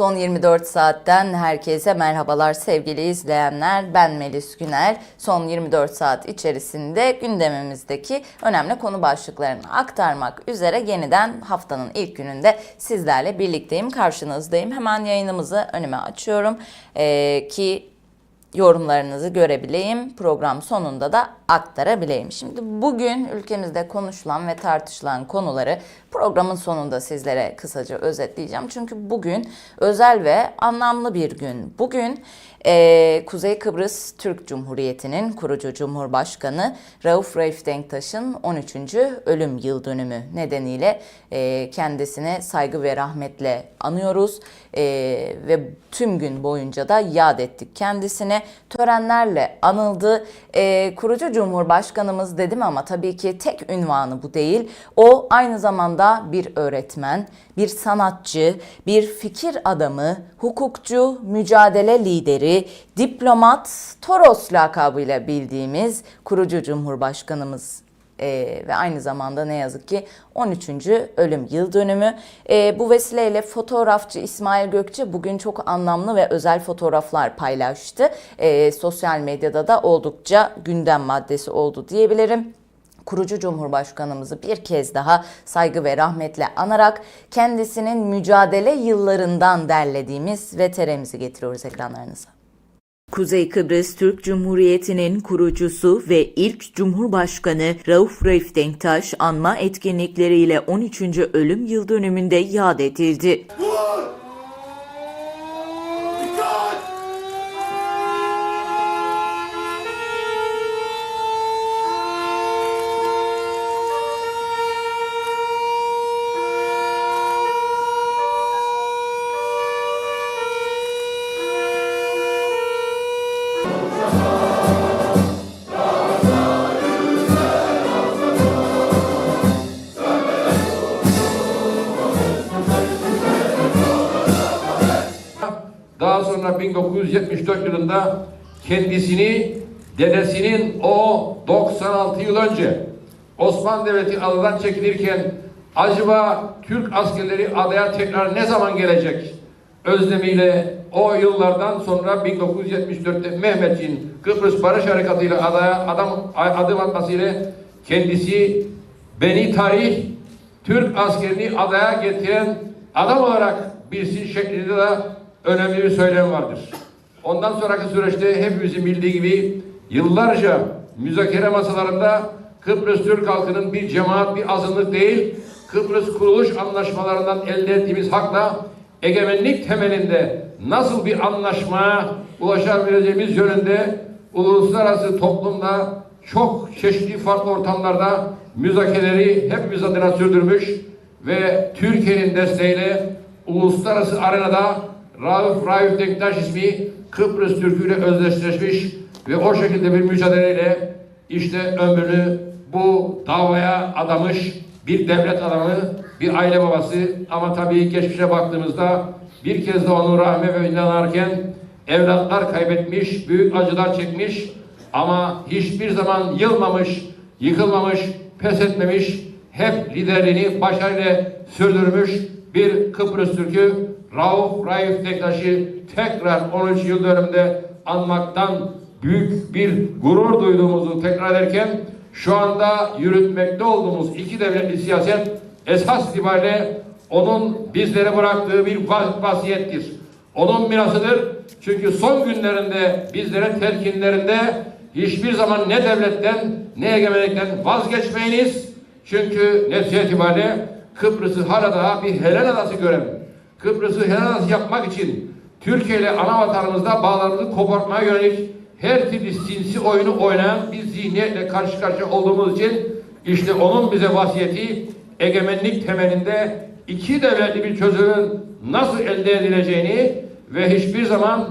Son 24 saatten herkese merhabalar sevgili izleyenler. Ben Melis Güner. Son 24 saat içerisinde gündemimizdeki önemli konu başlıklarını aktarmak üzere yeniden haftanın ilk gününde sizlerle birlikteyim, karşınızdayım. Hemen yayınımızı önüme açıyorum Ee, ki yorumlarınızı görebileyim. Program sonunda da aktarabileyim. Şimdi bugün ülkemizde konuşulan ve tartışılan konuları programın sonunda sizlere kısaca özetleyeceğim. Çünkü bugün özel ve anlamlı bir gün. Bugün eee, Kuzey Kıbrıs Türk Cumhuriyeti'nin kurucu Cumhurbaşkanı Rauf Reif Denktaş'ın 13. ölüm yıl dönümü nedeniyle eee, kendisine saygı ve rahmetle anıyoruz Eee, ve tüm gün boyunca da yad ettik kendisine. Törenlerle anıldı. Eee, kurucu Cumhurbaşkanımız dedim ama tabii ki tek ünvanı bu değil. O aynı zamanda bir öğretmen, bir sanatçı, bir fikir adamı, hukukçu, mücadele lideri, diplomat, Toros lakabıyla bildiğimiz kurucu Cumhurbaşkanımız ee, ve aynı zamanda ne yazık ki 13. ölüm yıl dönümü. Ee, bu vesileyle fotoğrafçı İsmail Gökçe bugün çok anlamlı ve özel fotoğraflar paylaştı. Ee, sosyal medyada da oldukça gündem maddesi oldu diyebilirim kurucu Cumhurbaşkanımızı bir kez daha saygı ve rahmetle anarak kendisinin mücadele yıllarından derlediğimiz veteremizi getiriyoruz ekranlarınıza. Kuzey Kıbrıs Türk Cumhuriyeti'nin kurucusu ve ilk Cumhurbaşkanı Rauf Reif Denktaş anma etkinlikleriyle 13. ölüm yıl dönümünde yad edildi. Vur! 1974 yılında kendisini dedesinin o 96 yıl önce Osmanlı Devleti adadan çekilirken acaba Türk askerleri adaya tekrar ne zaman gelecek? Özlemiyle o yıllardan sonra 1974'te Mehmetçiğin Kıbrıs Barış Harekatı ile adaya adam, adım atmasıyla kendisi beni tarih Türk askerini adaya getiren adam olarak bilsin şeklinde de önemli bir söylem vardır. Ondan sonraki süreçte hepimizin bildiği gibi yıllarca müzakere masalarında Kıbrıs Türk halkının bir cemaat, bir azınlık değil, Kıbrıs kuruluş anlaşmalarından elde ettiğimiz hakla egemenlik temelinde nasıl bir anlaşmaya ulaşabileceğimiz yönünde uluslararası toplumda çok çeşitli farklı ortamlarda müzakereleri hepimiz adına sürdürmüş ve Türkiye'nin desteğiyle uluslararası arenada Rauf Raif Denktaş ismi Kıbrıs Türk'ü ile özdeşleşmiş ve o şekilde bir mücadeleyle işte ömrünü bu davaya adamış bir devlet adamı, bir aile babası. Ama tabii geçmişe baktığımızda bir kez de onu rahme ve inanarken evlatlar kaybetmiş, büyük acılar çekmiş ama hiçbir zaman yılmamış, yıkılmamış, pes etmemiş, hep liderliğini başarıyla sürdürmüş bir Kıbrıs Türk'ü Rauf Raif Denktaş'ı tekrar 13 yıl döneminde anmaktan büyük bir gurur duyduğumuzu tekrar ederken şu anda yürütmekte olduğumuz iki devletli siyaset esas itibariyle onun bizlere bıraktığı bir va- vasiyettir. Onun mirasıdır. Çünkü son günlerinde bizlere telkinlerinde hiçbir zaman ne devletten ne egemenlikten vazgeçmeyiniz. Çünkü netice itibariyle Kıbrıs'ı hala daha bir Helen adası gören, Kıbrıs'ı Helen adası yapmak için Türkiye ile ana vatanımızda bağlarımızı kopartmaya yönelik her türlü sinsi oyunu oynayan bir zihniyetle karşı karşıya olduğumuz için işte onun bize vasiyeti egemenlik temelinde iki devletli bir çözümün nasıl elde edileceğini ve hiçbir zaman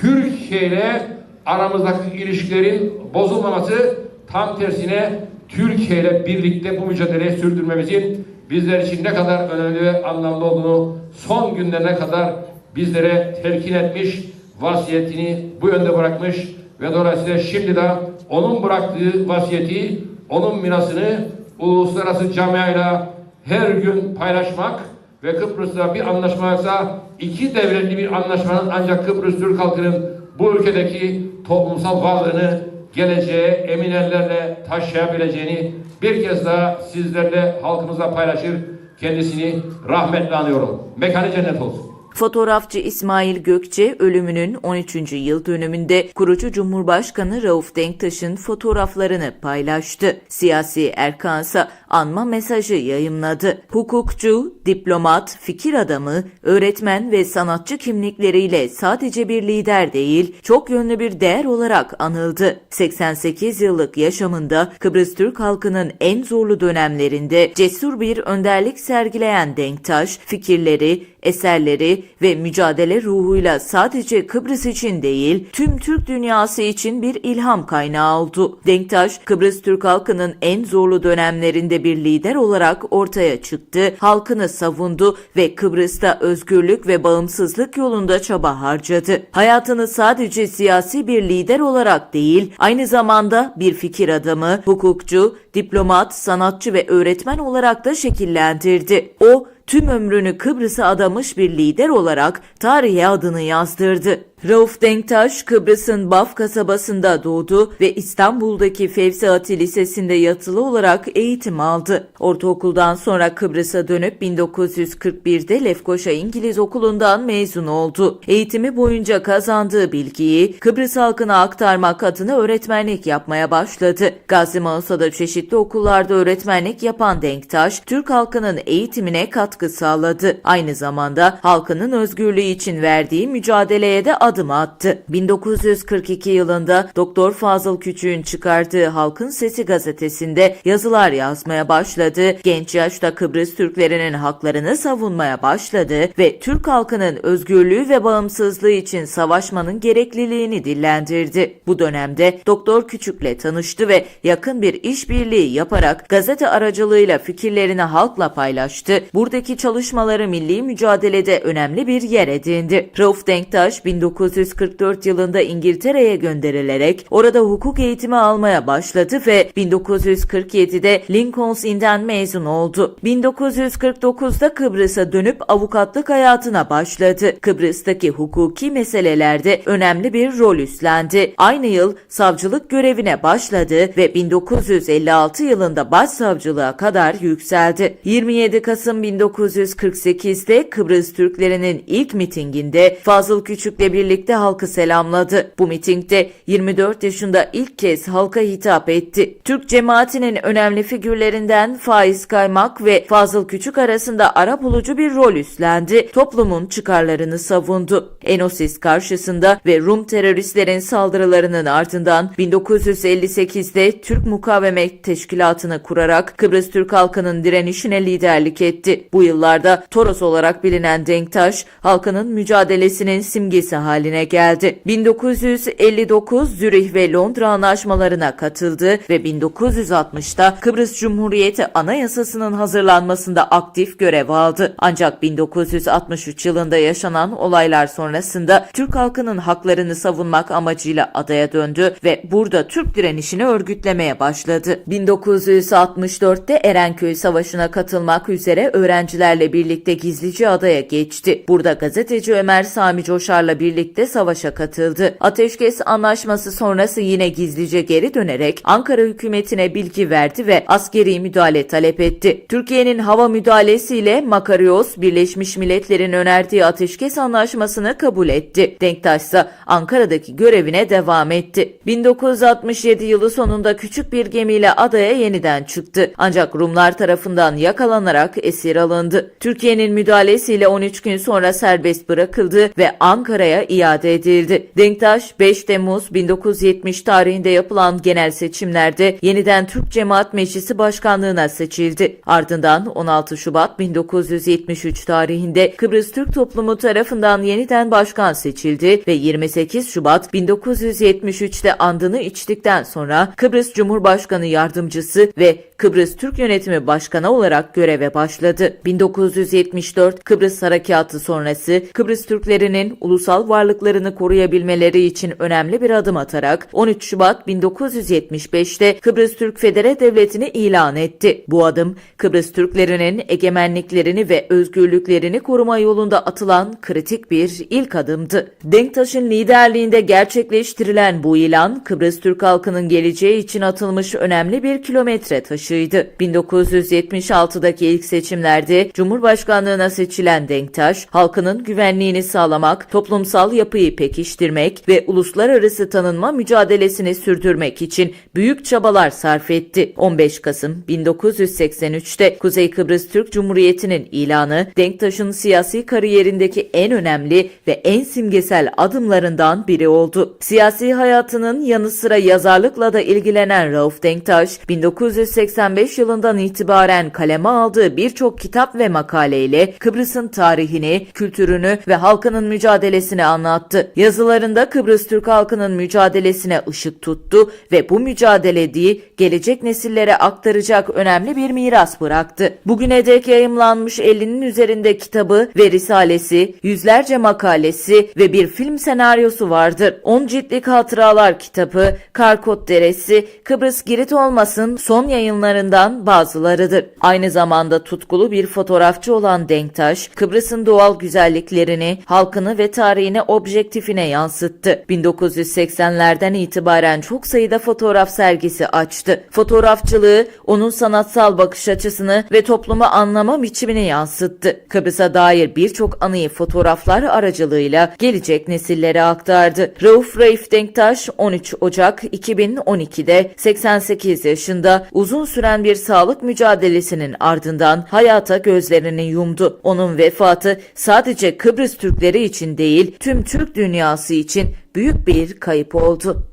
Türkiye ile aramızdaki ilişkilerin bozulmaması tam tersine Türkiye ile birlikte bu mücadeleyi sürdürmemizin bizler için ne kadar önemli ve anlamlı olduğunu son günlerine kadar bizlere telkin etmiş, vasiyetini bu yönde bırakmış ve dolayısıyla şimdi de onun bıraktığı vasiyeti, onun mirasını uluslararası camiayla her gün paylaşmak ve Kıbrıs'ta bir anlaşma yoksa iki devletli bir anlaşmanın ancak Kıbrıs Türk halkının bu ülkedeki toplumsal varlığını geleceğe emin ellerle taşıyabileceğini bir kez daha sizlerle halkımızla paylaşır. Kendisini rahmetle anıyorum. Mekanı cennet olsun. Fotoğrafçı İsmail Gökçe ölümünün 13. yıl dönümünde kurucu Cumhurbaşkanı Rauf Denktaş'ın fotoğraflarını paylaştı. Siyasi Erkansa anma mesajı yayımladı. Hukukçu, diplomat, fikir adamı, öğretmen ve sanatçı kimlikleriyle sadece bir lider değil, çok yönlü bir değer olarak anıldı. 88 yıllık yaşamında Kıbrıs Türk halkının en zorlu dönemlerinde cesur bir önderlik sergileyen Denktaş, fikirleri, eserleri ve mücadele ruhuyla sadece Kıbrıs için değil, tüm Türk dünyası için bir ilham kaynağı oldu. Denktaş, Kıbrıs Türk halkının en zorlu dönemlerinde bir lider olarak ortaya çıktı, halkını savundu ve Kıbrıs'ta özgürlük ve bağımsızlık yolunda çaba harcadı. Hayatını sadece siyasi bir lider olarak değil, aynı zamanda bir fikir adamı, hukukçu, diplomat, sanatçı ve öğretmen olarak da şekillendirdi. O, tüm ömrünü Kıbrıs'a adamış bir lider olarak tarihe adını yazdırdı. Rauf Denktaş, Kıbrıs'ın Baf kasabasında doğdu ve İstanbul'daki Fevziati Lisesi'nde yatılı olarak eğitim aldı. Ortaokuldan sonra Kıbrıs'a dönüp 1941'de Lefkoşa İngiliz Okulu'ndan mezun oldu. Eğitimi boyunca kazandığı bilgiyi Kıbrıs halkına aktarmak adına öğretmenlik yapmaya başladı. Gazi Mausa'da çeşitli okullarda öğretmenlik yapan Denktaş, Türk halkının eğitimine katkı sağladı. Aynı zamanda halkının özgürlüğü için verdiği mücadeleye de adım attı. 1942 yılında Doktor Fazıl Küçük'ün çıkardığı Halkın Sesi gazetesinde yazılar yazmaya başladı. Genç yaşta Kıbrıs Türklerinin haklarını savunmaya başladı ve Türk halkının özgürlüğü ve bağımsızlığı için savaşmanın gerekliliğini dillendirdi. Bu dönemde Doktor Küçük'le tanıştı ve yakın bir işbirliği yaparak gazete aracılığıyla fikirlerini halkla paylaştı. Buradaki çalışmaları milli mücadelede önemli bir yer edindi. Rauf Denktaş 1944 yılında İngiltere'ye gönderilerek orada hukuk eğitimi almaya başladı ve 1947'de Lincoln's Inn'den mezun oldu. 1949'da Kıbrıs'a dönüp avukatlık hayatına başladı. Kıbrıs'taki hukuki meselelerde önemli bir rol üstlendi. Aynı yıl savcılık görevine başladı ve 1956 yılında başsavcılığa kadar yükseldi. 27 Kasım 1948'de Kıbrıs Türklerinin ilk mitinginde Fazıl Küçük'le birlikte halkı selamladı. Bu mitingde 24 yaşında ilk kez halka hitap etti. Türk cemaatinin önemli figürlerinden Faiz Kaymak ve Fazıl Küçük arasında ara bulucu bir rol üstlendi. Toplumun çıkarlarını savundu. Enosis karşısında ve Rum teröristlerin saldırılarının ardından 1958'de Türk Mukavemet Teşkilatı'nı kurarak Kıbrıs Türk halkının direnişine liderlik etti. Bu yıllarda Toros olarak bilinen Denktaş, halkının mücadelesinin simgesi haline geldi. 1959 Zürih ve Londra anlaşmalarına katıldı ve 1960'da Kıbrıs Cumhuriyeti Anayasası'nın hazırlanmasında aktif görev aldı. Ancak 1963 yılında yaşanan olaylar sonrasında Türk halkının haklarını savunmak amacıyla adaya döndü ve burada Türk direnişini örgütlemeye başladı. 1964'te Erenköy Savaşı'na katılmak üzere öğrencilerle birlikte gizlice adaya geçti. Burada gazeteci Ömer Sami Coşar'la birlikte savaşa katıldı. Ateşkes anlaşması sonrası yine gizlice geri dönerek Ankara hükümetine bilgi verdi ve askeri müdahale talep etti. Türkiye'nin hava müdahalesiyle Makarios, Birleşmiş Milletler'in önerdiği ateşkes anlaşmasını kabul etti. Denktaş ise Ankara'daki görevine devam etti. 1967 yılı sonunda küçük bir gemiyle adaya yeniden çıktı. Ancak Rumlar tarafından yakalanarak esir alındı. Türkiye'nin müdahalesiyle 13 gün sonra serbest bırakıldı ve Ankara'ya iade edildi. Denktaş 5 Temmuz 1970 tarihinde yapılan genel seçimlerde yeniden Türk Cemaat Meclisi Başkanlığına seçildi. Ardından 16 Şubat 1973 tarihinde Kıbrıs Türk Toplumu tarafından yeniden başkan seçildi ve 28 Şubat 1973'te andını içtikten sonra Kıbrıs Cumhurbaşkanı Yardımcısı ve Kıbrıs Türk Yönetimi Başkanı olarak göreve başladı. 1974 Kıbrıs Harekatı sonrası Kıbrıs Türklerinin ulusal varlıklarını koruyabilmeleri için önemli bir adım atarak 13 Şubat 1975'te Kıbrıs Türk Federe Devleti'ni ilan etti. Bu adım Kıbrıs Türklerinin egemenliklerini ve özgürlüklerini koruma yolunda atılan kritik bir ilk adımdı. Denktaş'ın liderliğinde gerçekleştirilen bu ilan Kıbrıs Türk halkının geleceği için atılmış önemli bir kilometre taşıydı. 1976'daki ilk seçimlerde Cumhurbaşkanlığına seçilen Denktaş, halkının güvenliğini sağlamak, toplumsal yapıyı pekiştirmek ve uluslararası tanınma mücadelesini sürdürmek için büyük çabalar sarf etti. 15 Kasım 1983'te Kuzey Kıbrıs Türk Cumhuriyeti'nin ilanı Denktaş'ın siyasi kariyerindeki en önemli ve en simgesel adımlarından biri oldu. Siyasi hayatının yanı sıra yazarlıkla da ilgilenen Rauf Denktaş, 1985 yılından itibaren kaleme aldığı birçok kitap ve makaleyle Kıbrıs'ın tarihini, kültürünü ve halkının mücadelesini anlattı. Yazılarında Kıbrıs Türk halkının mücadelesine ışık tuttu ve bu mücadeleyi gelecek nesillere aktaracak önemli bir miras bıraktı. Bugüne dek yayımlanmış 50'nin üzerinde kitabı ve risalesi, yüzlerce makalesi ve bir film senaryosu vardır. 10 ciltlik hatıralar kitabı, Karkot Deresi, Kıbrıs Girit olmasın son yayınlarından bazılarıdır. Aynı zamanda tutkulu bir fotoğrafçı olan Denktaş, Kıbrıs'ın doğal güzelliklerini, halkını ve tarihini objektifine yansıttı. 1980'lerden itibaren çok sayıda fotoğraf sergisi açtı. Fotoğrafçılığı onun sanatsal bakış açısını ve toplumu anlama biçimini yansıttı. Kıbrıs'a dair birçok anıyı fotoğraflar aracılığıyla gelecek nesillere aktardı. Rauf Raif Denktaş 13 Ocak 2012'de 88 yaşında uzun süren bir sağlık mücadelesinin ardından hayata gözlerini yumdu. Onun vefatı sadece Kıbrıs Türkleri için değil tüm Türk dünyası için büyük bir kayıp oldu.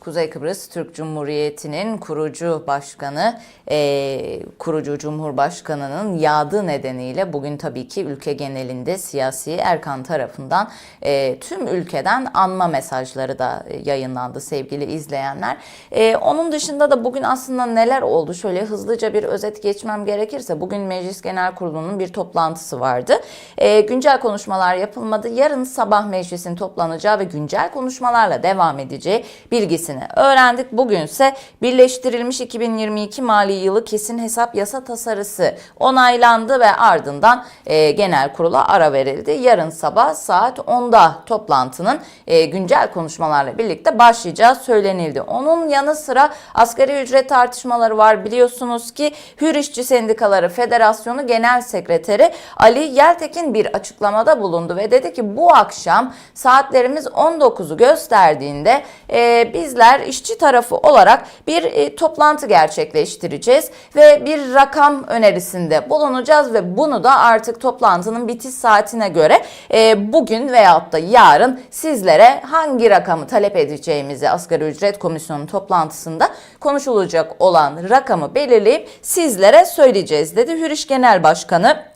Kuzey Kıbrıs Türk Cumhuriyeti'nin kurucu başkanı, eee, kurucu Cumhurbaşkanı'nın yadı nedeniyle bugün tabii ki ülke genelinde siyasi Erkan tarafından eee, tüm ülkeden anma mesajları da yayınlandı sevgili izleyenler. Eee, onun dışında da bugün aslında neler oldu? Şöyle hızlıca bir özet geçmem gerekirse bugün Meclis Genel Kurulu'nun bir toplantısı vardı. Eee, güncel konuşmalar yapılmadı. Yarın sabah meclisin toplanacağı ve güncel konuşmalarla devam edeceği bilgisi öğrendik. Bugünse birleştirilmiş 2022 mali yılı kesin hesap yasa tasarısı onaylandı ve ardından e, genel kurula ara verildi. Yarın sabah saat 10'da toplantının e, güncel konuşmalarla birlikte başlayacağı söylenildi. Onun yanı sıra asgari ücret tartışmaları var. Biliyorsunuz ki Hür İşçi Sendikaları Federasyonu Genel Sekreteri Ali Yeltekin bir açıklamada bulundu ve dedi ki bu akşam saatlerimiz 19'u gösterdiğinde e, bizler işçi tarafı olarak bir e, toplantı gerçekleştireceğiz ve bir rakam önerisinde bulunacağız ve bunu da artık toplantının bitiş saatine göre e, bugün veyahut da yarın sizlere hangi rakamı talep edeceğimizi asgari ücret komisyonu toplantısında konuşulacak olan rakamı belirleyip sizlere söyleyeceğiz dedi Hürriş Genel Başkanı.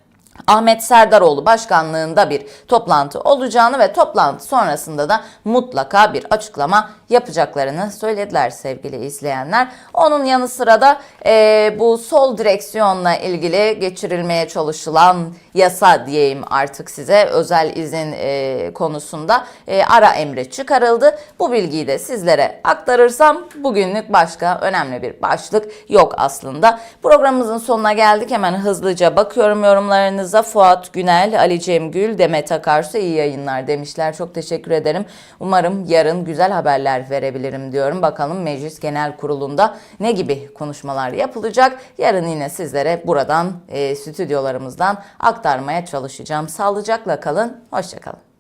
Ahmet Serdaroğlu başkanlığında bir toplantı olacağını ve toplantı sonrasında da mutlaka bir açıklama yapacaklarını söylediler sevgili izleyenler. Onun yanı sıra da e, bu sol direksiyonla ilgili geçirilmeye çalışılan yasa diyeyim artık size özel izin e, konusunda e, ara emri çıkarıldı. Bu bilgiyi de sizlere aktarırsam bugünlük başka önemli bir başlık yok aslında. Programımızın sonuna geldik. Hemen hızlıca bakıyorum yorumlarınıza. Fuat Günel, Ali Cemgül, Demet Akarsu iyi yayınlar demişler. Çok teşekkür ederim. Umarım yarın güzel haberler verebilirim diyorum. Bakalım Meclis Genel Kurulu'nda ne gibi konuşmalar yapılacak. Yarın yine sizlere buradan e, stüdyolarımızdan aktarmaya çalışacağım. Sağlıcakla kalın, hoşçakalın.